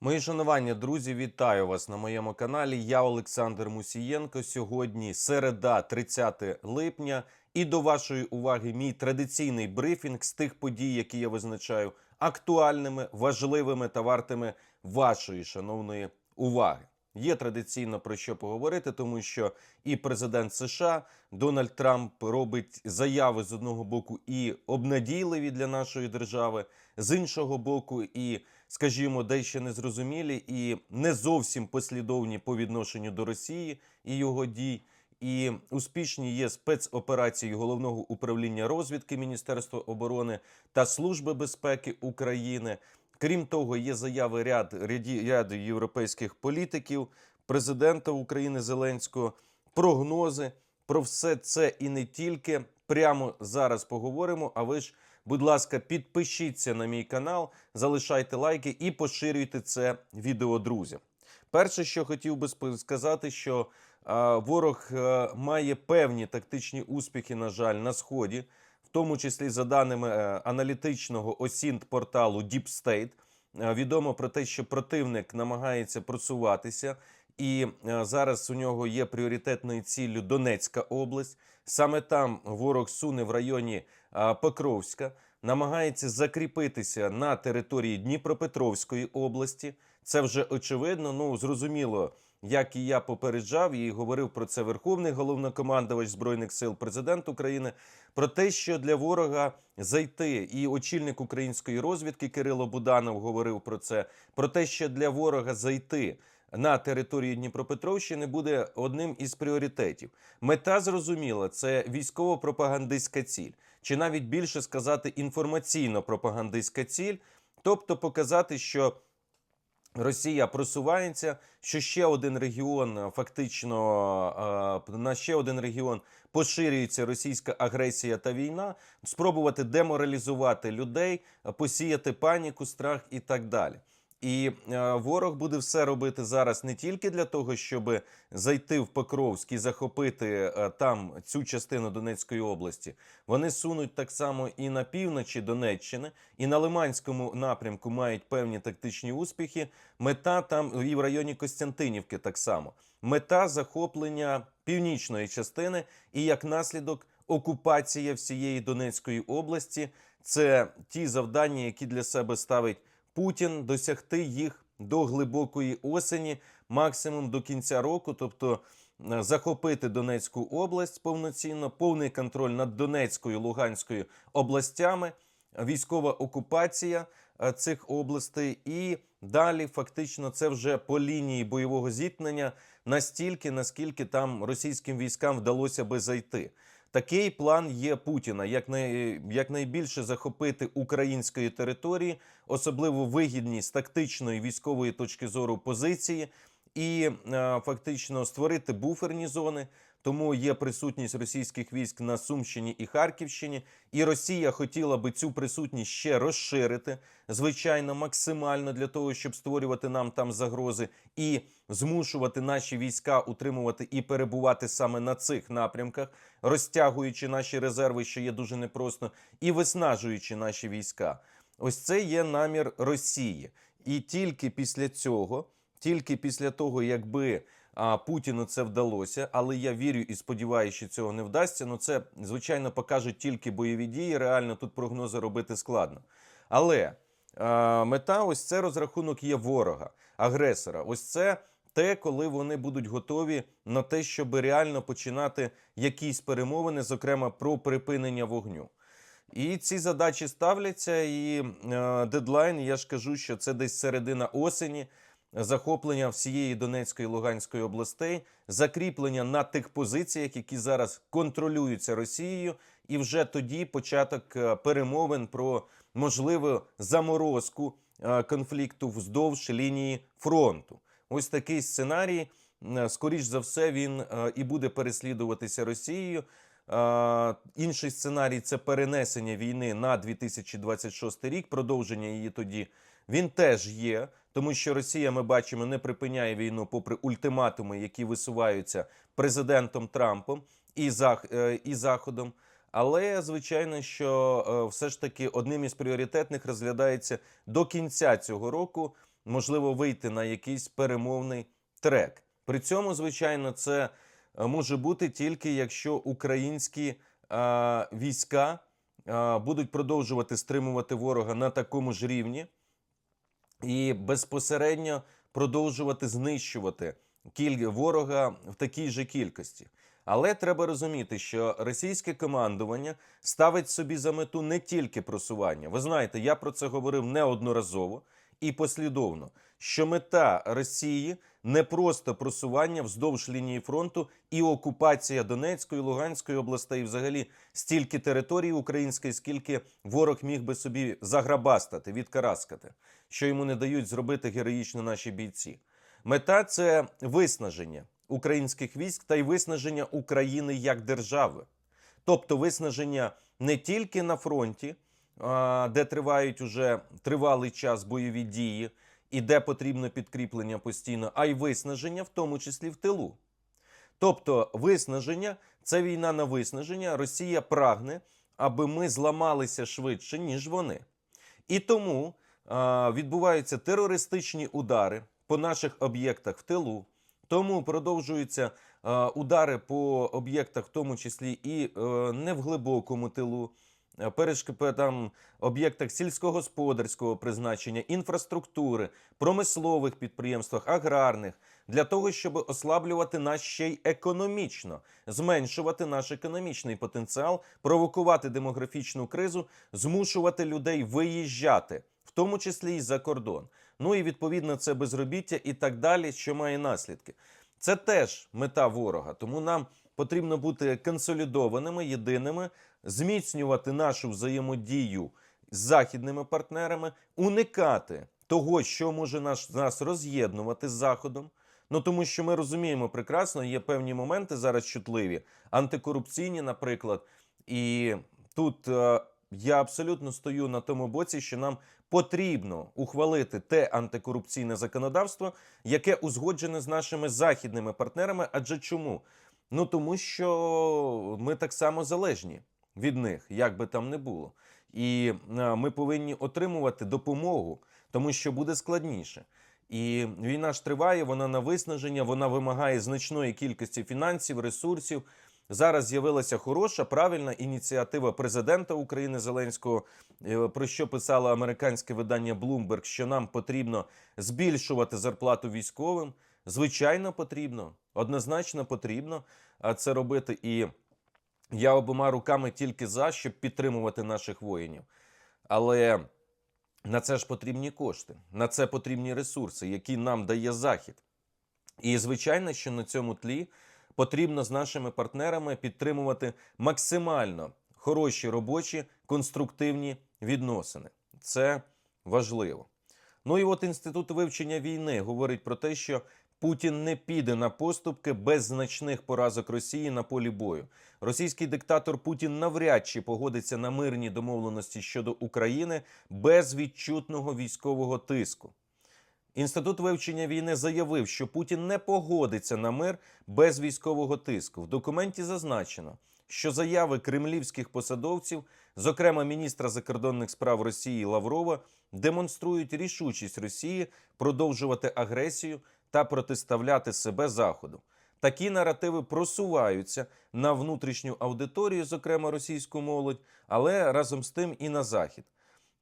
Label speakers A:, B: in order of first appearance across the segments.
A: Мої шанування, друзі, вітаю вас на моєму каналі. Я Олександр Мусієнко. Сьогодні середа, 30 липня. І до вашої уваги мій традиційний брифінг з тих подій, які я визначаю актуальними, важливими та вартими вашої шановної уваги. Є традиційно про що поговорити, тому що і президент США Дональд Трамп робить заяви з одного боку і обнадійливі для нашої держави, з іншого боку, і, скажімо, дещо незрозумілі і не зовсім послідовні по відношенню до Росії і його дій. І успішні є спецоперації головного управління розвідки Міністерства оборони та Служби безпеки України. Крім того, є заяви ряд ряду європейських політиків, президента України Зеленського, прогнози про все це і не тільки. Прямо зараз поговоримо. А ви ж, будь ласка, підпишіться на мій канал, залишайте лайки і поширюйте це відео друзям. Перше, що хотів би сказати, що ворог е, має певні тактичні успіхи, на жаль, на сході, в тому числі за даними е, аналітичного осінт порталу Deep State. Е, Відомо про те, що противник намагається просуватися, і зараз у нього є пріоритетною ціллю Донецька область. Саме там ворог суне в районі Покровська, намагається закріпитися на території Дніпропетровської області. Це вже очевидно. Ну зрозуміло, як і я попереджав і говорив про це Верховний головнокомандувач збройних сил, президент України. Про те, що для ворога зайти, і очільник української розвідки Кирило Буданов говорив про це. Про те, що для ворога зайти на територію Дніпропетровщини буде одним із пріоритетів. Мета зрозуміла, це військово-пропагандистська ціль, чи навіть більше сказати інформаційно-пропагандистська ціль, тобто показати, що Росія просувається, що ще один регіон е, фактично е, на ще один регіон поширюється російська агресія та війна, спробувати деморалізувати людей, посіяти паніку, страх і так далі. І е, ворог буде все робити зараз не тільки для того, щоб зайти в Покровськ і захопити е, там цю частину Донецької області. Вони сунуть так само і на півночі Донеччини, і на Лиманському напрямку мають певні тактичні успіхи. Мета там і в районі Костянтинівки так само. Мета захоплення північної частини і як наслідок окупація всієї Донецької області. Це ті завдання, які для себе ставить Путін, досягти їх до глибокої осені, максимум до кінця року, тобто е, захопити Донецьку область повноцінно, повний контроль над Донецькою Луганською областями, військова окупація е, цих областей, і далі фактично це вже по лінії бойового зіткнення настільки, наскільки там російським військам вдалося би зайти. Такий план є Путіна як якнай, якнайбільше захопити української території, особливо вигідні з тактичної військової точки зору позиції, і е, фактично створити буферні зони. Тому є присутність російських військ на Сумщині і Харківщині, і Росія хотіла би цю присутність ще розширити, звичайно, максимально для того, щоб створювати нам там загрози і змушувати наші війська утримувати і перебувати саме на цих напрямках, розтягуючи наші резерви, що є дуже непросто, і виснажуючи наші війська. Ось це є намір Росії, і тільки після цього, тільки після того, якби Путіну це вдалося, але я вірю і сподіваюся, що цього не вдасться. Ну це звичайно покажуть тільки бойові дії. Реально тут прогнози робити складно. Але а, мета ось це розрахунок є ворога, агресора. Ось це те, коли вони будуть готові на те, щоб реально починати якісь перемовини, зокрема про припинення вогню. І ці задачі ставляться, і е, дедлайн, я ж кажу, що це десь середина осені, захоплення всієї Донецької і Луганської областей, закріплення на тих позиціях, які зараз контролюються Росією, і вже тоді початок е, перемовин про можливу заморозку е, конфлікту вздовж лінії фронту. Ось такий сценарій. е, Скоріш за все, він і буде переслідуватися Росією. Інший сценарій це перенесення війни на 2026 рік, продовження її тоді. Він теж є, тому що Росія, ми бачимо, не припиняє війну попри ультиматуми, які висуваються президентом Трампом і, Зах... е, і Заходом. Але звичайно, що е, все ж таки одним із пріоритетних розглядається до кінця цього року можливо вийти на якийсь перемовний трек. При цьому, звичайно, це е, може бути тільки якщо українські війська будуть продовжувати стримувати ворога на такому ж рівні і безпосередньо продовжувати знищувати кіль... ворога в такій же кількості. Але треба розуміти, що російське командування ставить собі за мету не тільки просування. Ви знаєте, я про це говорив неодноразово і послідовно, що мета Росії не просто просування вздовж лінії фронту і окупація Донецької, Луганської областей, взагалі стільки території української, скільки ворог міг би собі заграбастати, відкараскати, що йому не дають зробити героїчно наші бійці. Мета це виснаження українських військ та й виснаження України як держави, тобто виснаження не тільки на фронті, де тривають уже тривалий час бойові дії і де потрібно підкріплення постійно, а й виснаження, в тому числі в тилу. Тобто, виснаження це війна на виснаження. Росія прагне, аби ми зламалися швидше, ніж вони. І тому а, відбуваються терористичні удари по наших об'єктах в тилу. Тому продовжуються е, удари по об'єктах, в тому числі і е, не в глибокому тилу, е, там об'єктах сільськогосподарського призначення, інфраструктури, промислових підприємствах, аграрних, для того, щоб ослаблювати нас ще й економічно, зменшувати наш економічний потенціал, провокувати демографічну кризу, змушувати людей виїжджати, в тому числі і за кордон. Ну і відповідно це безробіття і так далі, що має наслідки. Це теж мета ворога. Тому нам потрібно бути консолідованими, єдиними, зміцнювати нашу взаємодію з західними партнерами, уникати того, що може нас, нас роз'єднувати з Заходом. Ну тому що ми розуміємо прекрасно, є певні моменти зараз чутливі, антикорупційні, наприклад. І тут е, я абсолютно стою на тому боці, що нам потрібно ухвалити те антикорупційне законодавство, яке узгоджене з нашими західними партнерами. Адже чому? Ну тому що ми так само залежні від них, як би там не було. І е, ми повинні отримувати допомогу, тому що буде складніше. І війна ж триває, вона на виснаження, вона вимагає значної кількості фінансів, ресурсів. Зараз з'явилася хороша, правильна ініціатива президента України Зеленського, е, про що писало американське видання Bloomberg, що нам потрібно збільшувати зарплату військовим. Звичайно, потрібно, однозначно потрібно це робити. І я обома руками тільки за, щоб підтримувати наших воїнів. Але на це ж потрібні кошти, на це потрібні ресурси, які нам дає Захід. І звичайно, що на цьому тлі потрібно з нашими партнерами підтримувати максимально хороші робочі конструктивні відносини. Це важливо. Ну і от інститут вивчення війни говорить про те, що Путін не піде на поступки без значних поразок Росії на полі бою. Російський диктатор Путін навряд чи погодиться на мирні домовленості щодо України без відчутного військового тиску. Інститут вивчення війни заявив, що Путін не погодиться на мир без військового тиску. В документі зазначено, що заяви кремлівських посадовців, зокрема міністра закордонних справ Росії Лаврова, демонструють рішучість Росії продовжувати агресію та протиставляти себе Заходу. Такі наративи просуваються на внутрішню аудиторію, зокрема російську молодь, але разом з тим і на захід.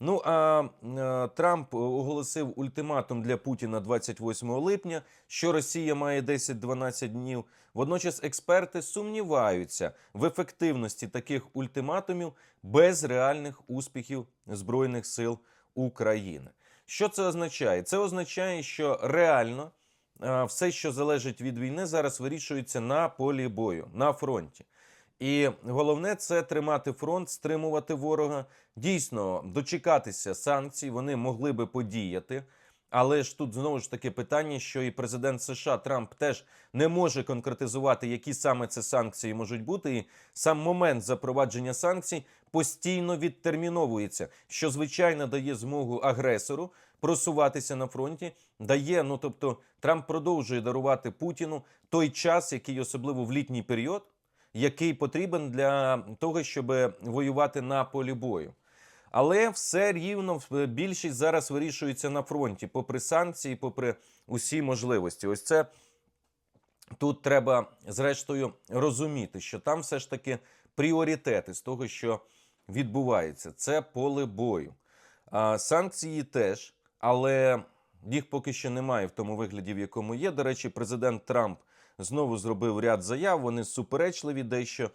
A: Ну а е, Трамп оголосив ультиматум для Путіна 28 липня, що Росія має 10-12 днів. Водночас експерти сумніваються в ефективності таких ультиматумів без реальних успіхів збройних сил України. Що це означає? Це означає, що реально все, що залежить від війни, зараз вирішується на полі бою, на фронті. І головне це тримати фронт, стримувати ворога. Дійсно, дочекатися санкцій, вони могли би подіяти. Але ж тут знову ж таки питання, що і президент США Трамп теж не може конкретизувати, які саме це санкції можуть бути. І сам момент запровадження санкцій постійно відтерміновується, що звичайно дає змогу агресору просуватися на фронті. Дає, ну тобто, Трамп продовжує дарувати Путіну той час, який особливо в літній період який потрібен для того, щоб воювати на полі бою. Але все рівно в- більшість зараз вирішується на фронті, попри санкції, попри усі можливості. Ось це тут треба, зрештою, розуміти, що там все ж таки пріоритети з того, що відбувається. Це поле бою. А, санкції теж, але їх поки що немає в тому вигляді, в якому є. До речі, президент Трамп знову зробив ряд заяв. Вони суперечливі дещо.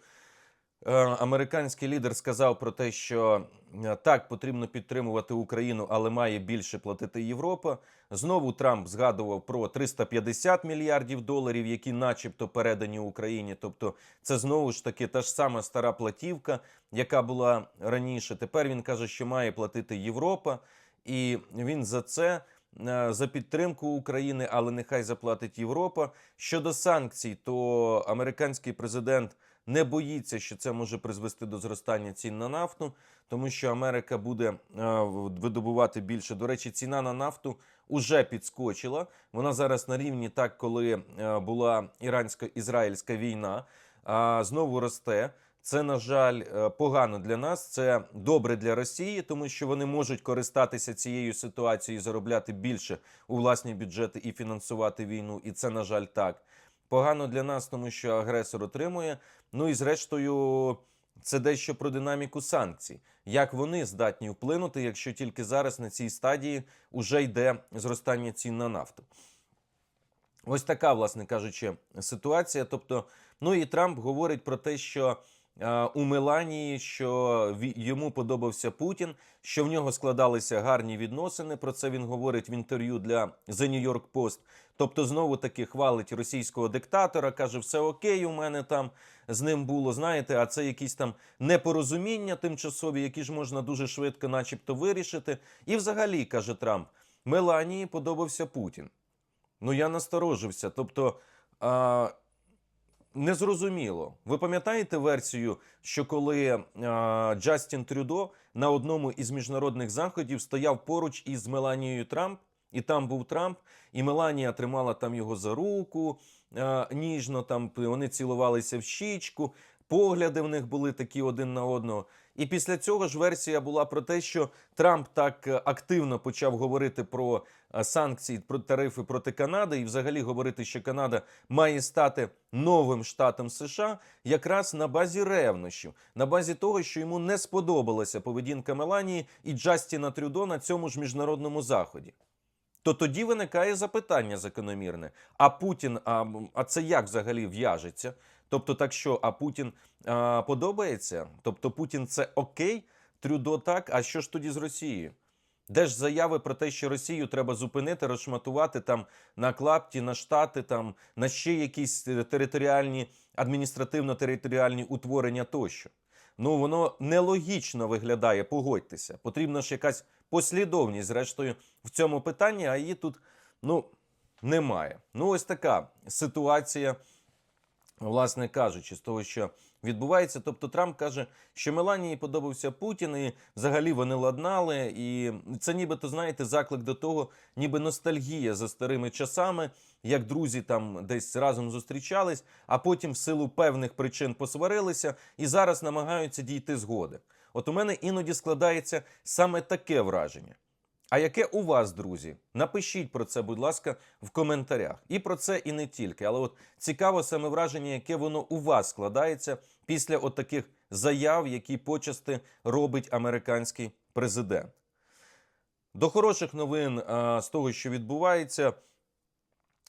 A: Е, Американський лідер сказав про те, що е, так потрібно підтримувати Україну, але має більше платити Європа. Знову Трамп згадував про 350 мільярдів доларів, які, начебто, передані Україні. Тобто, це знову ж таки та ж сама стара платівка, яка була раніше. Тепер він каже, що має платити Європа, і він за це. е, За підтримку України, але нехай заплатить Європа. Щодо санкцій, то американський президент не боїться, що це може призвести до зростання цін на нафту, тому що Америка буде е, видобувати більше. До речі, ціна на нафту уже підскочила. Вона зараз на рівні так, коли е, була ірансько-ізраїльська війна, а знову росте. Це, на жаль, е, погано для нас. Це добре для Росії, тому що вони можуть користатися цією ситуацією, заробляти більше у власні бюджети і фінансувати війну. І це, на жаль, так. Погано для нас, тому що агресор отримує. Ну і зрештою, це дещо про динаміку санкцій. Як вони здатні вплинути, якщо тільки зараз на цій стадії вже йде зростання цін на нафту? Ось така, власне кажучи, ситуація. Тобто, ну і Трамп говорить про те, що у Меланії, що йому подобався Путін, що в нього складалися гарні відносини. Про це він говорить в інтерв'ю для The New York Post. Тобто, знову таки хвалить російського диктатора, каже, все окей, у мене там з ним було. Знаєте, а це якісь там непорозуміння тимчасові, які ж можна дуже швидко, начебто, вирішити. І взагалі, каже Трамп, Меланії подобався Путін. Ну, я насторожився. Тобто, а, незрозуміло. Ви пам'ятаєте версію, що коли а, Джастін Трюдо на одному із міжнародних заходів стояв поруч із Меланією Трамп, і там був Трамп, і Меланія тримала там його за руку а, ніжно, там вони цілувалися в щічку, погляди в них були такі один на одного. І після цього ж версія була про те, що Трамп так е, активно почав говорити про е, санкції, про тарифи проти Канади, і взагалі говорити, що Канада має стати новим штатом США, якраз на базі ревнощів, на базі того, що йому не сподобалася поведінка Меланії і Джастіна Трюдо на цьому ж міжнародному заході. То тоді виникає запитання закономірне: а Путін, а, а це як взагалі в'яжеться? Тобто, так що, а Путін а, подобається? Тобто Путін це окей, Трюдо так. А що ж тоді з Росією? Де ж заяви про те, що Росію треба зупинити, розшматувати там на клапті, на штати, там на ще якісь е, територіальні адміністративно-територіальні утворення тощо? Ну воно нелогічно виглядає, погодьтеся. Потрібна ж якась послідовність, зрештою, в цьому питанні, а її тут ну немає. Ну, ось така ситуація власне кажучи, з того, що відбувається. Тобто Трамп каже, що Меланії подобався Путін, і взагалі вони ладнали. І це нібито, знаєте, заклик до того, ніби ностальгія за старими часами, як друзі там десь разом зустрічались, а потім в силу певних причин посварилися і зараз намагаються дійти згоди. От у мене іноді складається саме таке враження. А яке у вас, друзі? Напишіть про це, будь ласка, в коментарях. І про це і не тільки. Але от цікаво саме враження, яке воно у вас складається після от таких заяв, які почасти робить американський президент. До хороших новин а, з того, що відбувається.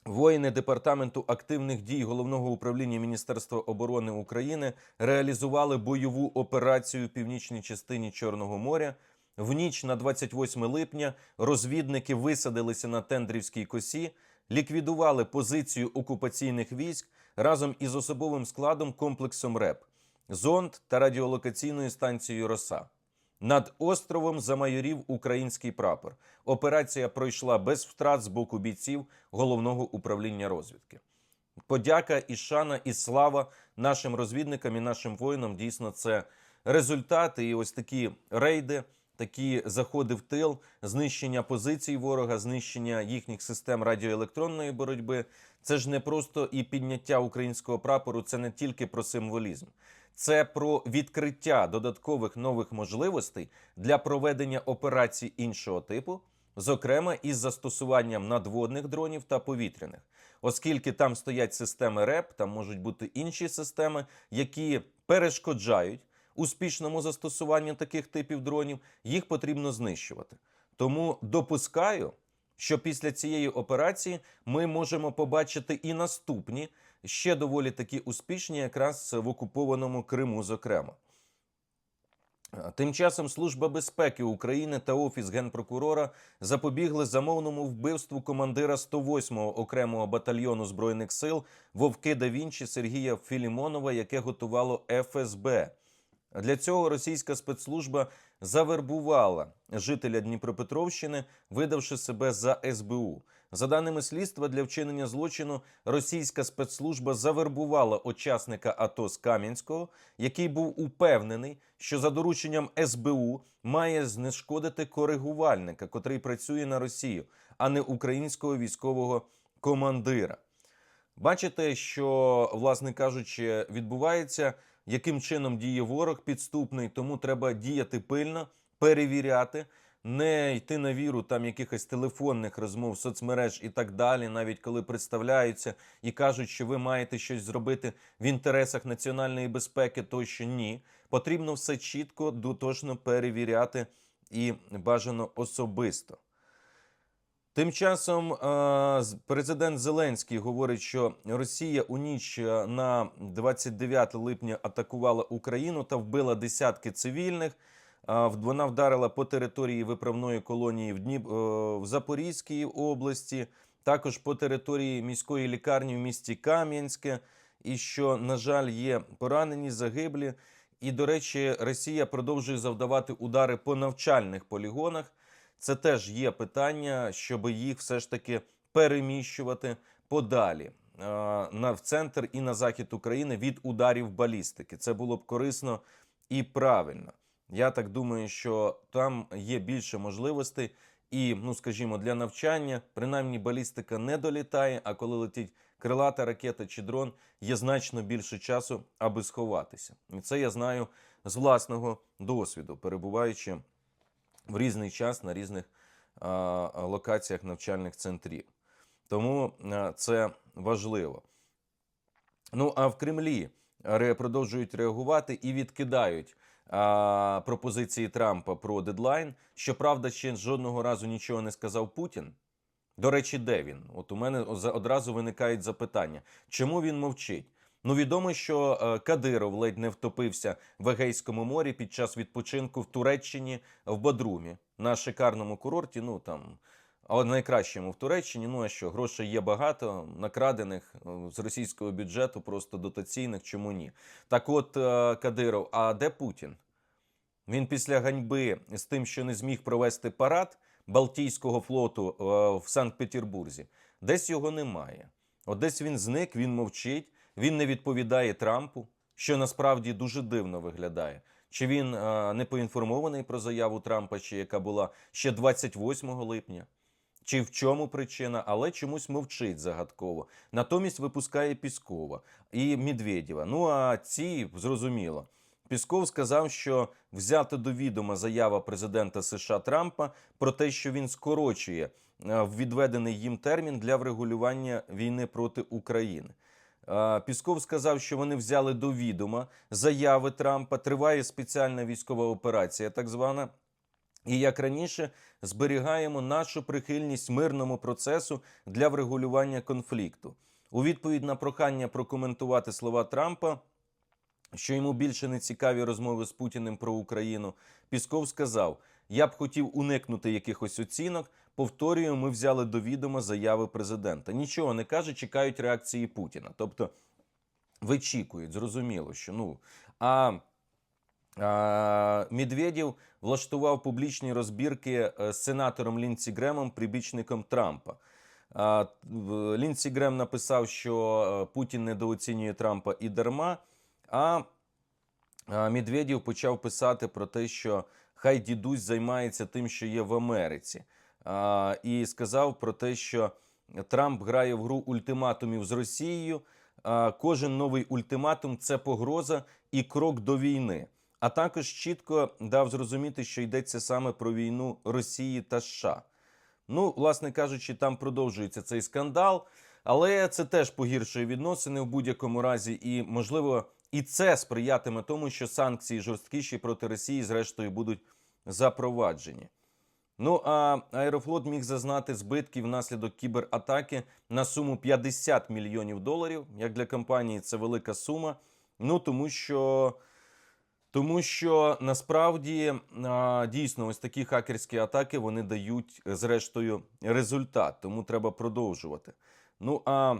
A: Воїни департаменту активних дій головного управління Міністерства оборони України реалізували бойову операцію в північній частині Чорного моря. В ніч на 28 липня розвідники висадилися на Тендрівській косі, ліквідували позицію окупаційних військ разом із особовим складом комплексом РЕП, зонд та радіолокаційною станцією Роса. Над островом замайорів український прапор. Операція пройшла без втрат з боку бійців головного управління розвідки. Подяка і шана, і слава нашим розвідникам і нашим воїнам. Дійсно, це результати. І ось такі рейди, такі заходи в тил, знищення позицій ворога, знищення їхніх систем радіоелектронної боротьби. Це ж не просто і підняття українського прапору, це не тільки про символізм. Це про відкриття додаткових нових можливостей для проведення операцій іншого типу, зокрема із застосуванням надводних дронів та повітряних, оскільки там стоять системи РЕП, там можуть бути інші системи, які перешкоджають успішному застосуванню таких типів дронів, їх потрібно знищувати. Тому допускаю, що після цієї операції ми можемо побачити і наступні, ще доволі такі успішні, якраз в окупованому Криму, зокрема. Тим часом Служба безпеки України та Офіс генпрокурора запобігли замовному вбивству командира 108-го окремого батальйону збройних сил Вовки да Вінчі Сергія Філімонова, яке готувало ФСБ. Для цього російська спецслужба завербувала жителя Дніпропетровщини, видавши себе за СБУ. За даними слідства, для вчинення злочину російська спецслужба завербувала учасника АТО з Кам'янського, який був упевнений, що за дорученням СБУ має знешкодити коригувальника, котрий працює на Росію, а не українського військового командира. Бачите, що, власне кажучи, відбувається, яким чином діє ворог підступний, тому треба діяти пильно, перевіряти, не йти на віру там якихось телефонних розмов, соцмереж і так далі, навіть коли представляються і кажуть, що ви маєте щось зробити в інтересах національної безпеки, тощо ні. Потрібно все чітко, дотошно перевіряти і бажано особисто. Тим часом е, президент Зеленський говорить, що Росія у ніч е, на 29 липня атакувала Україну та вбила десятки цивільних. Е, Вона вдарила по території виправної колонії в, Дніп... в Запорізькій області, також по території міської лікарні в місті Кам'янське. І що, на жаль, є поранені, загиблі. І, до речі, Росія продовжує завдавати удари по навчальних полігонах. Це теж є питання, щоб їх все ж таки переміщувати подалі на в центр і на захід України від ударів балістики. Це було б корисно і правильно. Я так думаю, що там є більше можливостей, і, ну скажімо, для навчання принаймні балістика не долітає. А коли летить крилата ракета чи дрон, є значно більше часу, аби сховатися. І це я знаю з власного досвіду, перебуваючи в різний час на різних локаціях навчальних центрів. Тому це важливо. Ну а в Кремлі продовжують реагувати і відкидають пропозиції Трампа про дедлайн. Щоправда, ще жодного разу нічого не сказав Путін. До речі, де він? От у мене одразу виникають запитання, чому він мовчить? Ну, відомо, що е, Кадиров ледь не втопився в Егейському морі під час відпочинку в Туреччині в Бодрумі на шикарному курорті. Ну там але найкращому в Туреччині. Ну а що, грошей є багато, накрадених е, з російського бюджету, просто дотаційних. Чому ні? Так, от е, Кадиров, а де Путін? Він після ганьби з тим, що не зміг провести парад Балтійського флоту в Санкт-Петербурзі, десь його немає. От десь він зник, він мовчить, він не відповідає Трампу, що насправді дуже дивно виглядає. Чи він е, не поінформований про заяву Трампа, чи яка була ще 28 липня? Чи в чому причина, але чомусь мовчить загадково. Натомість випускає Піскова і Медведєва. Ну а ці зрозуміло. Пісков сказав, що взята до відома заява президента США Трампа про те, що він скорочує е, відведений їм термін для врегулювання війни проти України. Пісков сказав, що вони взяли до відома заяви Трампа. Триває спеціальна військова операція, так звана. І як раніше зберігаємо нашу прихильність мирному процесу для врегулювання конфлікту. У відповідь на прохання прокоментувати слова Трампа, що йому більше не цікаві розмови з Путіним про Україну, Пісков сказав: Я б хотів уникнути якихось оцінок. Повторюю, ми взяли до відома заяви президента. Нічого не каже, чекають реакції Путіна. Тобто вичікують, зрозуміло, що ну. А Медведєв влаштував публічні розбірки е, з сенатором Лінці Гремом, прибічником Трампа. Лінці Грем написав, що е, Путін недооцінює Трампа і дарма. А а Медведєв почав писати про те, що хай дідусь займається тим, що є в Америці. І сказав про те, що Трамп грає в гру ультиматумів з Росією, кожен новий ультиматум це погроза і крок до війни. А також чітко дав зрозуміти, що йдеться саме про війну Росії та США. Ну, власне кажучи, там продовжується цей скандал, але це теж погіршує відносини в будь-якому разі, і можливо, і це сприятиме тому, що санкції жорсткіші проти Росії, зрештою, будуть запроваджені. Ну а Аерофлот міг зазнати збитків внаслідок кібератаки на суму 50 мільйонів доларів. Як для компанії, це велика сума. Ну тому що. Тому що насправді дійсно ось такі хакерські атаки вони дають е, зрештою результат, тому треба продовжувати. Ну а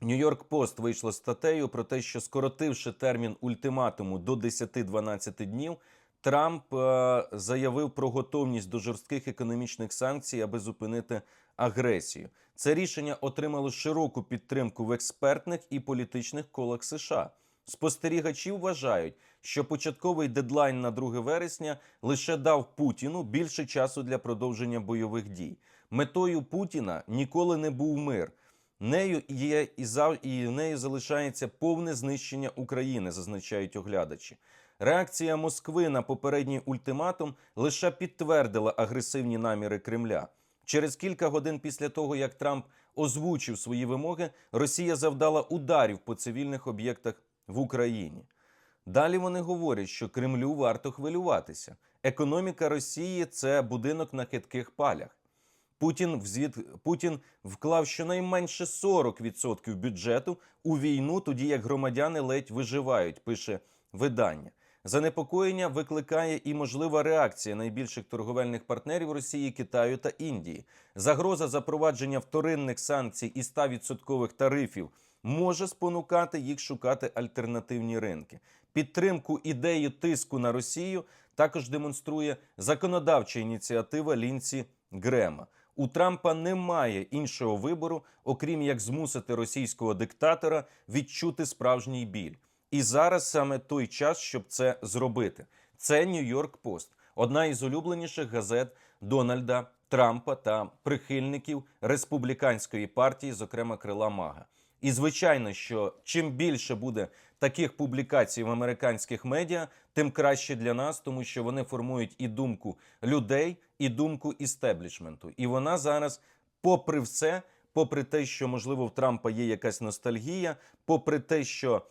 A: Нью-Йорк Пост вийшло статтею про те, що скоротивши термін ультиматуму до 10-12 днів, Трамп е, заявив про готовність до жорстких економічних санкцій, аби зупинити агресію. Це рішення отримало широку підтримку в експертних і політичних колах США. Спостерігачі вважають, що початковий дедлайн на 2 вересня лише дав Путіну більше часу для продовження бойових дій. Метою Путіна ніколи не був мир. Нею є і зав... і нею залишається повне знищення України, зазначають оглядачі. Реакція Москви на попередній ультиматум лише підтвердила агресивні наміри Кремля. Через кілька годин після того, як Трамп озвучив свої вимоги, Росія завдала ударів по цивільних об'єктах в Україні. Далі вони говорять, що Кремлю варто хвилюватися. Економіка Росії це будинок на хитких палях. Путін взвід... Путін вклав щонайменше 40% бюджету у війну, тоді як громадяни ледь виживають, пише видання. Занепокоєння викликає і можлива реакція найбільших торговельних партнерів Росії, Китаю та Індії. Загроза запровадження вторинних санкцій і 100% тарифів може спонукати їх шукати альтернативні ринки. Підтримку ідеї тиску на Росію також демонструє законодавча ініціатива Лінці Грема. У Трампа немає іншого вибору, окрім як змусити російського диктатора відчути справжній біль. І зараз саме той час, щоб це зробити. Це Нью-Йорк Пост, одна із улюбленіших газет Дональда Трампа та прихильників республіканської партії, зокрема крила Мага. І звичайно, що чим більше буде таких публікацій в американських медіа, тим краще для нас, тому що вони формують і думку людей, і думку істеблішменту. І вона зараз, попри все, попри те, що можливо в Трампа є якась ностальгія, попри те, що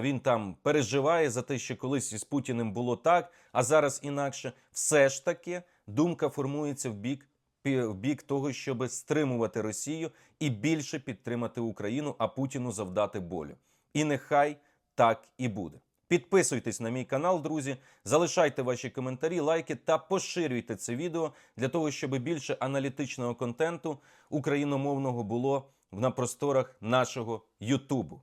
A: він там переживає за те, що колись із Путіним було так, а зараз інакше, все ж таки думка формується в бік в бік того, щоб стримувати Росію і більше підтримати Україну, а Путіну завдати болю. І нехай так і буде. Підписуйтесь на мій канал, друзі, залишайте ваші коментарі, лайки та поширюйте це відео для того, щоб більше аналітичного контенту україномовного було на просторах нашого Ютубу.